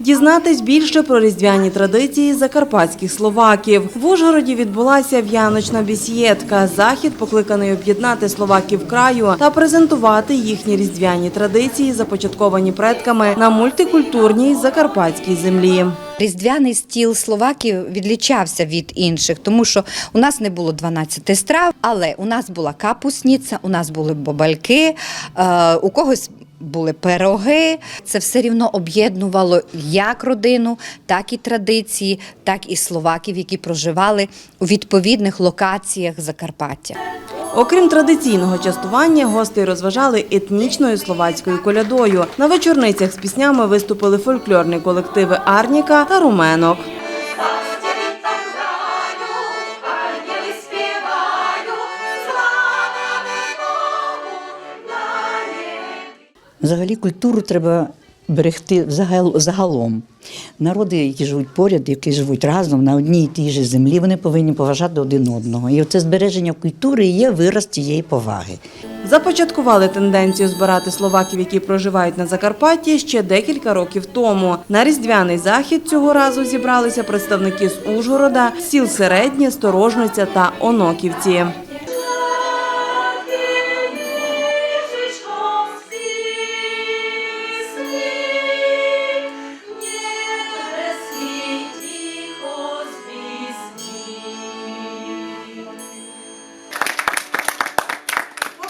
Дізнатись більше про різдвяні традиції закарпатських словаків. В Ужгороді відбулася в'яночна бесідка. Захід покликаний об'єднати словаків краю та презентувати їхні різдвяні традиції, започатковані предками на мультикультурній закарпатській землі. Різдвяний стіл словаків відлічався від інших, тому що у нас не було 12 страв, але у нас була капусниця, у нас були бобальки, е, у когось. Були пироги, це все рівно об'єднувало як родину, так і традиції, так і словаків, які проживали у відповідних локаціях Закарпаття. Окрім традиційного частування, гостей розважали етнічною словацькою колядою. На вечорницях з піснями виступили фольклорні колективи Арніка та Руменок. Взагалі культуру треба берегти загалом. Народи, які живуть поряд, які живуть разом на одній і тій же землі, вони повинні поважати один одного. І оце збереження культури є вираз цієї поваги. Започаткували тенденцію збирати словаків, які проживають на Закарпатті, ще декілька років тому. На різдвяний захід цього разу зібралися представники з Ужгорода, сіл Середнє, Сторожниця та Оноківці.